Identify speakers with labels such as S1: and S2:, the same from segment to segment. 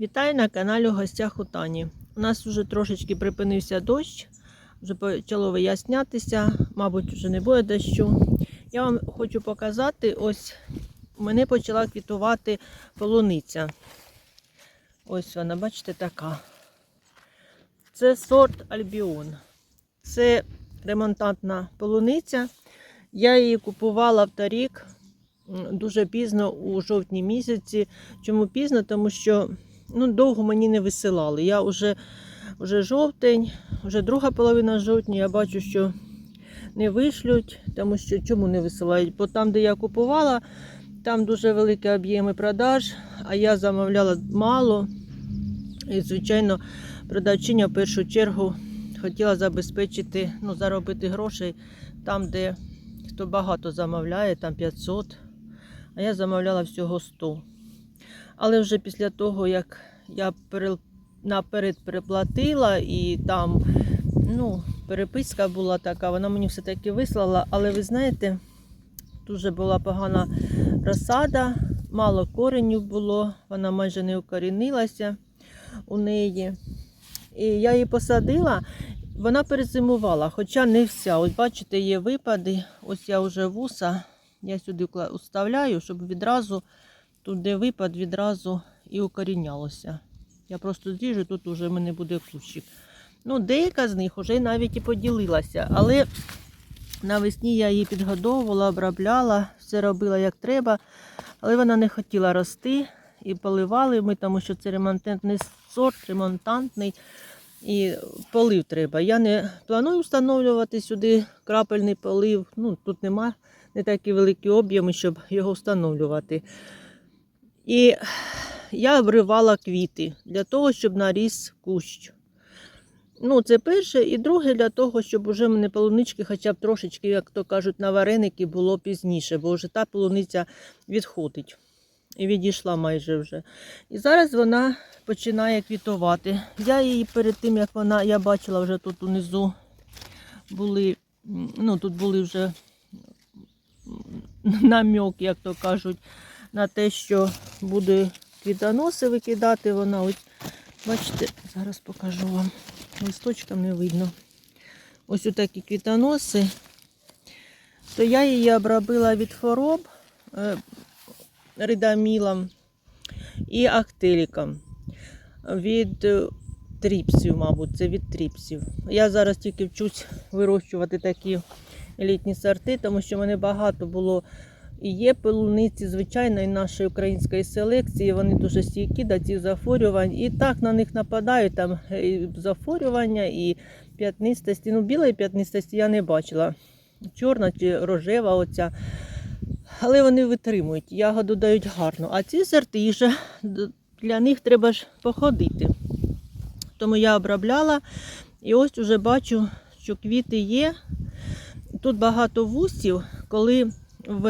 S1: Вітаю на каналі у гостях у Тані. У нас вже трошечки припинився дощ, вже почало вияснятися, мабуть, вже не буде дощу. Я вам хочу показати, ось мене почала квітувати полуниця. Ось вона, бачите, така. Це сорт Альбіон. Це ремонтантна полуниця. Я її купувала в торік дуже пізно у жовтні місяці. Чому пізно? Тому що ну, довго мені не висилали. Я вже, вже жовтень, вже друга половина жовтня, я бачу, що не вишлють, тому що чому не висилають? Бо там, де я купувала, там дуже великі об'єми продаж, а я замовляла мало. І, звичайно, продавчиня в першу чергу хотіла забезпечити, ну, заробити грошей там, де хто багато замовляє, там 500, а я замовляла всього 100. Але вже після того, як я наперед переплатила і там ну, переписка була така, вона мені все-таки вислала, але ви знаєте, дуже була погана розсада, мало коренів було, вона майже не укорінилася у неї. І я її посадила, вона перезимувала, хоча не вся. Ось бачите, є випади. Ось я вже вуса, я сюди вставляю, щоб відразу тут, де випад, відразу і укорінялося. Я просто зріжу, тут вже в мене буде кущик. Ну, деяка з них вже навіть і поділилася, але навесні я її підгодовувала, обробляла, все робила як треба, але вона не хотіла рости і поливали ми, тому що це ремонтантний сорт, ремонтантний. І полив треба. Я не планую встановлювати сюди крапельний полив. Ну, тут нема не такі великі об'єми, щоб його встановлювати. І я обривала квіти для того, щоб наріс кущ. Ну, це перше. І друге, для того, щоб уже мене полунички хоча б трошечки, як то кажуть, на вареники було пізніше, бо вже та полуниця відходить. І відійшла майже вже. І зараз вона починає квітувати. Я її перед тим, як вона, я бачила вже тут унизу були, ну тут були вже намьок, як то кажуть, на те, що буде квітоноси викидати. Вона ось, бачите, зараз покажу вам. Листочкам не видно. Ось такі квітоноси. То я її обробила від хвороб е, ридамілом і актиліком від е, тріпсів, мабуть, це від тріпсів. Я зараз тільки вчусь вирощувати такі елітні сорти, тому що мене багато було і є полуниці звичайної нашої української селекції. Вони дуже стійкі до цих захворювань. І так на них нападають там е, і захворювання і п'ятнистості. Ну, білої п'ятнистості я не бачила. Чорна чи рожева оця. Але вони витримують, ягоду дають гарно. А ці сорти вже для них треба ж походити. Тому я обробляла і ось уже бачу, що квіти є. Тут багато вусів. Коли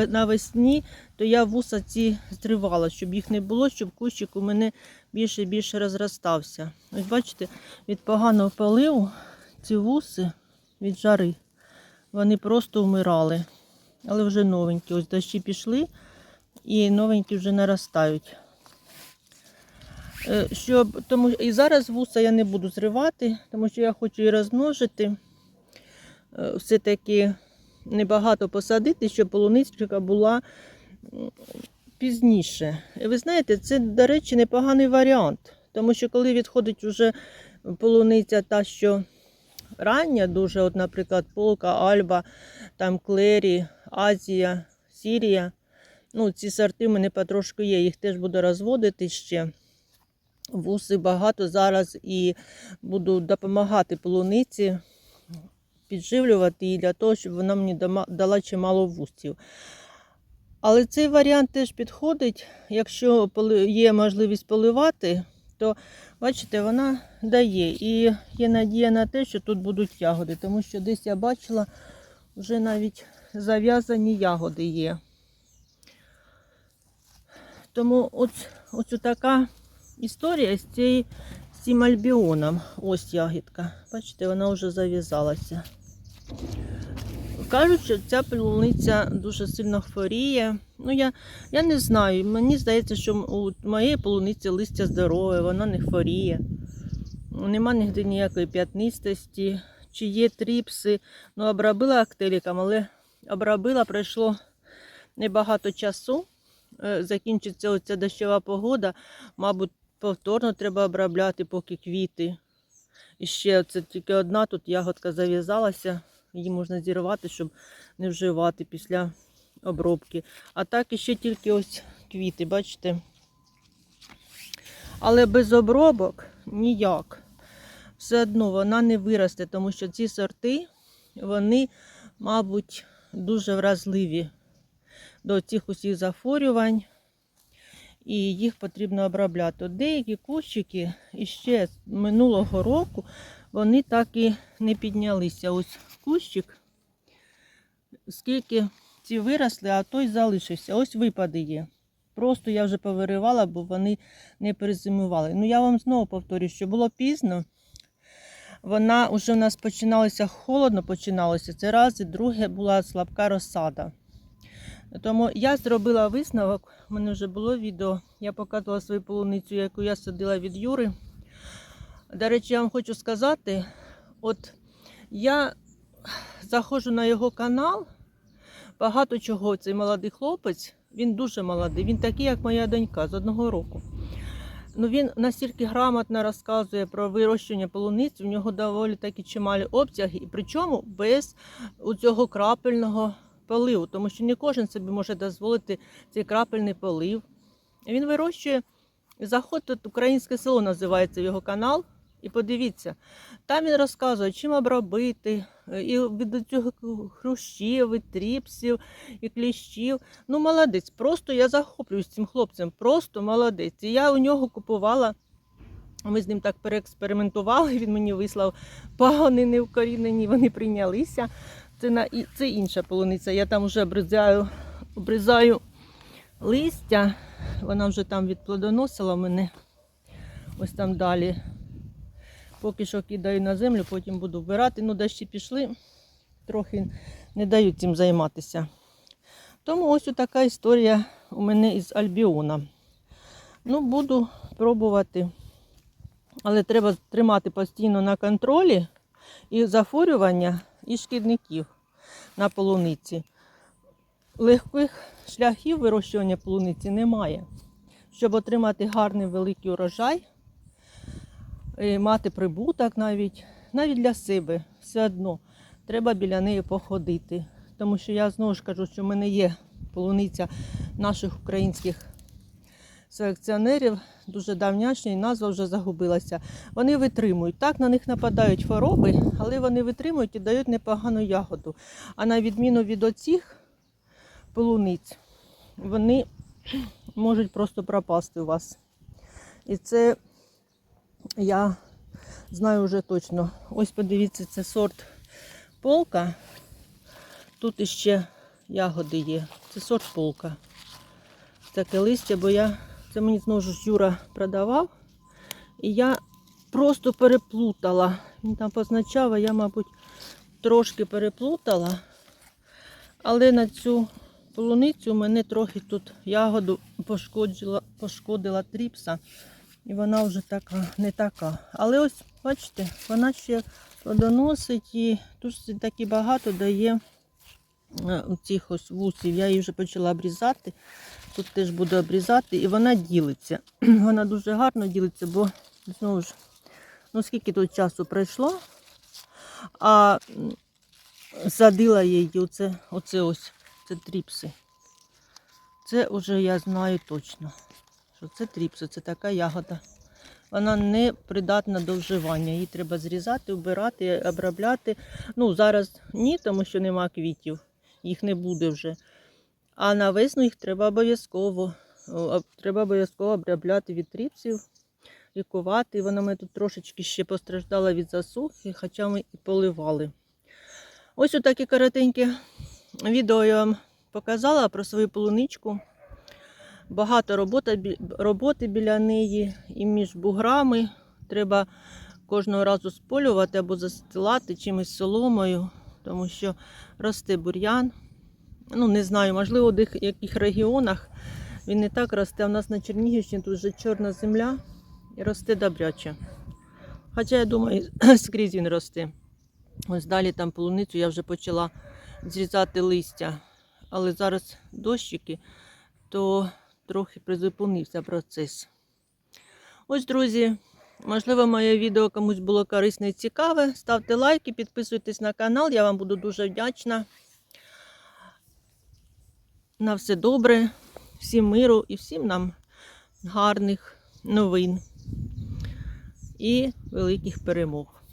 S1: навесні, то я вуса ці зривала, щоб їх не було, щоб кущик у мене більше і більше розростався. Ось бачите, від поганого поливу ці вуси від жари, вони просто вмирали. Але вже новенькі. Ось дощі пішли і новенькі вже наростають. Е, Щоб, тому, і зараз вуса я не буду зривати, тому що я хочу її розмножити. Е, Все-таки небагато посадити, щоб полуничка була пізніше. І ви знаєте, це, до речі, непоганий варіант. Тому що коли відходить вже полуниця та, що рання, дуже, от, наприклад, полка, альба, там клері, Азія, Сірія. Ну, ці сорти мене потрошку є, їх теж буду розводити ще. Вуси багато зараз і буду допомагати полуниці, підживлювати її для того, щоб вона мені дала чимало вусів. Але цей варіант теж підходить. Якщо є можливість поливати, то бачите, вона дає. І є надія на те, що тут будуть ягоди, тому що десь я бачила, вже навіть зав'язані ягоди є. Тому ось, ось така історія з, цією, цим альбіоном. Ось ягідка. Бачите, вона вже зав'язалася. Кажуть, що ця полуниця дуже сильно хворіє. Ну, я, я не знаю. Мені здається, що у моєї полуниці листя здорове, вона не хворіє. Нема ніде ніякої п'ятнистості, чи є тріпси. Ну, обробила актеліком, але обробила пройшло небагато часу. Е, Закінчиться оця дощова погода. Мабуть, повторно треба обробляти, поки квіти. І ще це тільки одна тут ягодка зав'язалася. Її можна зірвати, щоб не вживати після обробки. А так іще тільки ось квіти, бачите? Але без обробок ніяк. Все одно вона не виросте, тому що ці сорти, вони, мабуть, дуже вразливі до цих усіх захворювань. І їх потрібно обробляти. Деякі кущики іще з минулого року вони так і не піднялися. Ось кущик, скільки ці виросли, а той залишився. Ось випади є. Просто я вже повиривала, бо вони не перезимували. Ну я вам знову повторюю, що було пізно. Вона вже у нас починалося холодно, починалося це раз, і друге була слабка розсада. Тому я зробила висновок, у мене вже було відео, я показувала свою полуницю, яку я садила від Юри. До речі, я вам хочу сказати, от я заходжу на його канал, багато чого цей молодий хлопець, він дуже молодий, він такий, як моя донька з одного року. Ну, він настільки грамотно розказує про вирощення полуниці, у нього доволі такі чималі обсяги, і причому без цього крапельного поливу, тому що не кожен собі може дозволити цей крапельний полив. Він вирощує, заходьте, українське село називається його канал. І подивіться, там він розказує, чим обробити, е, і від цього хрущів, і тріпсів, і кліщів. Ну, молодець. Просто я захоплююсь цим хлопцем, просто молодець. І я у нього купувала, ми з ним так переекспериментували, він мені вислав пагони невкорінені, вони прийнялися. Це на і- це інша полуниця. Я там вже обрізаю, обрізаю листя. Вона вже там відплодоносила мене. Ось там далі. Поки що кидаю на землю, потім буду вбирати. Ну, дощі пішли, трохи не дають цим займатися. Тому ось така історія у мене із Альбіона. Ну, буду пробувати. Але треба тримати постійно на контролі і захворювання, і шкідників на полуниці. Легких шляхів вирощування полуниці немає. Щоб отримати гарний великий урожай, і мати прибуток навіть, навіть для себе все одно треба біля неї походити. Тому що я знову ж кажу, що в мене є полуниця наших українських селекціонерів, дуже давнячня, і назва вже загубилася. Вони витримують. Так, на них нападають хвороби, але вони витримують і дають непогану ягоду. А на відміну від оцих полуниць, вони можуть просто пропасти у вас. І це я знаю вже точно. Ось подивіться, це сорт полка. Тут іще ягоди є. Це сорт полка. Таке листя, бо я це мені знову ж Юра продавав. І я просто переплутала. Він там позначав, а я, мабуть, трошки переплутала. Але на цю полуницю мене трохи тут ягоду пошкодила, пошкодила тріпса. І вона вже така, не така. Але ось, бачите, вона ще плодоносить і тут таки багато дає цих ось вусів. Я її вже почала обрізати. Тут теж буду обрізати, і вона ділиться. Вона дуже гарно ділиться, бо знову ж, ну скільки тут часу пройшло, а садила її оце, оце ось, це тріпси. Це вже я знаю точно, що це тріпси, це така ягода. Вона не придатна до вживання. Її треба зрізати, вбирати, обробляти. Ну, зараз ні, тому що нема квітів, їх не буде вже. А на весну їх треба обов'язково. Треба обов'язково обробляти від тріпсів, лікувати. Вона мене тут трошечки ще постраждала від засухи, хоча ми і поливали. Ось отаке коротеньке відео я вам показала про свою полуничку. Багато роботи, роботи біля неї і між буграми. Треба кожного разу сполювати або застилати чимось соломою. Тому що росте бур'ян. Ну, не знаю, можливо, в яких регіонах він не так росте. В нас на Чернігівщині тут вже чорна земля і росте добряче. Хоча я думаю, скрізь він росте. Ось далі там полуницю я вже почала зрізати листя. Але зараз дощики, то трохи призупинився процес. Ось, друзі, можливо, моє відео комусь було корисне і цікаве. Ставте лайки, підписуйтесь на канал, я вам буду дуже вдячна. На все добре, всім миру і всім нам гарних новин і великих перемог.